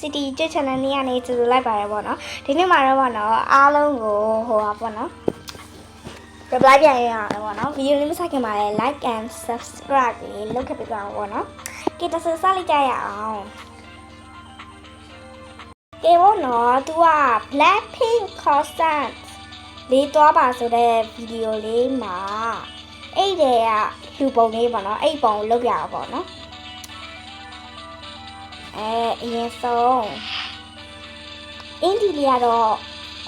City ကျွတ် channel လေးကနေကြိုဆိုလိုက်ပါရပေါ့နော်ဒီနေ့မှာတော့ပေါ့နော်အားလုံးကိုဟိုပါပေါ့နော် reply ပြန်ရအောင်ပေါ့နော်ဗီဒီယိုလေးမဆက်ခင်ပါလေ like and subscribe လေးလုပ်ခဲ့ပေးပါဦးပေါ့နော်ကဲတဆစလိုက်ကြရအောင်ကဲပေါ့နော် तू က Blackpink concert လေးသွားပါဆိုတဲ့ဗီဒီယိုလေးမှာအဲ့တဲ့ကလူပုံလေးပေါ့နော်အဲ့ပုံကိုလုပ်ပြအောင်ပေါ့နော် အဲအရင်ဆုံးအင်ဒီလီကတော့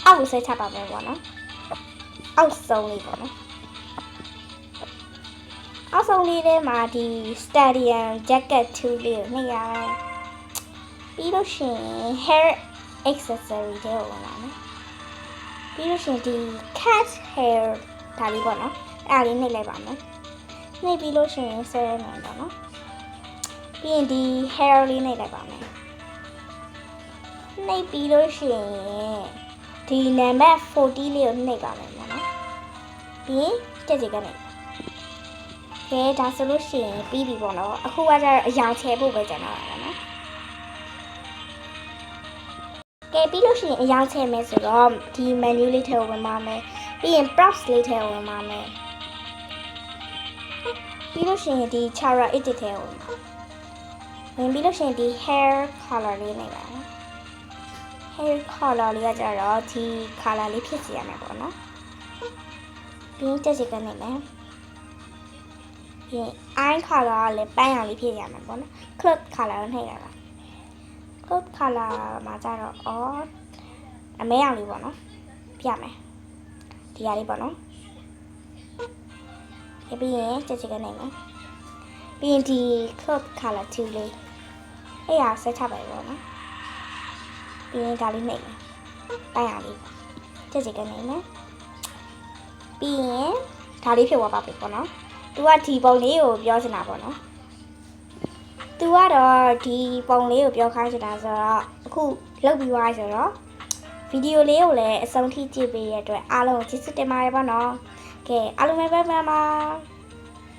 အောက်ကိုဆက်ချပါမယ်ပေါ့နော်အောက်ဆုံးလေးပေါ့နော်အောက်ဆုံးလေးထဲမှာဒီ stadium jacket 2လေးကိုနှိပ်ရတယ်ပြီးလို့ရှိရင် hair accessory တွေဝင်လာမယ်ပြီးလို့ရှိရင်ဒီ cat hair ဒါလေးပေါ့နော်အဲ့ဒါလေးနှိပ်လိုက်ပါမယ်နှိပ်ပြီးလို့ရှိရင်ဆွဲရမယ်ပေါ့နော် ပြီးရင်ဒီ hair လေးနှိပ်လိုက်ပါမယ်နှိပ်ပြီးလို့ရှိရင်ဒီနံပါတ်40လေးကိုနှိပ်ပါမယ်ပေါ့နော်ပြီးရင်တက်စီကနေကဲဒါဆိုလို့ရှိရင်ပြီးပြီပေါ့နော်အခုကကျတော့အယောင်ချဲဖို့ပဲကျန်တော့တာပေါ့နော်ကဲပြီးလို့ရှိရင်အယောင်ချဲမယ်ဆိုတော့ဒီ menu လေးထဲကိုဝင်ပါမယ်ပြီးရင် props လေးထဲကိုဝင်ပါမယ်ပြီးလို့ရှိရင်ဒီ chara edit ထဲကိုဝင်ပါ ဝင်ပြီးလို့ရှိရင်ဒီ hair color လေးနေပါမယ် hair color လေးကကျတော့ဒီ color လေးဖြစ်စီရမယ်ပေါ့နော်ပြီးရင်တက်စီကနေမယ်ပြီးရင် eye color ကလည်းပန်းရောင်လေးဖြစ်ရမယ်ပေါ့နော် cloth color ကိုနှိပ်ရတာ cloth color မှာကျတော့အော်အမဲရောင်လေးပေါ့နော်ပြမယ်ဒီဟာလေးပေါ့နော်ပြီးရင်တက်စီကနေမယ် ပြီးရင်ဒီ cloth color 2လေးအဲ့ရဆက်ချပါပေါ့နော်ပြီးရင်ဒါလေးနှိပ်မယ်ပန်းရလေးချက်စီကနေမယ်ပြီးရင်ဒါလေးဖြစ်သွားပါပြီပေါ့နော်သူကဒီပုံလေးကိုပြောချင်တာပေါ့နော်သူကတော့ဒီပုံလေးကိုပြောခိုင်းချင်တာဆိုတော့အခုလုတ်ပြီးသွားဆိုတော့ဗီဒီယိုလေးကိုလည်းအဆုံးထိကြည့်ပေးရတဲ့အတွက်အားလုံးကိုကျေးဇူးတင်ပါတယ်ပေါ့နော်ကဲအားလုံးပဲပဲပါပါ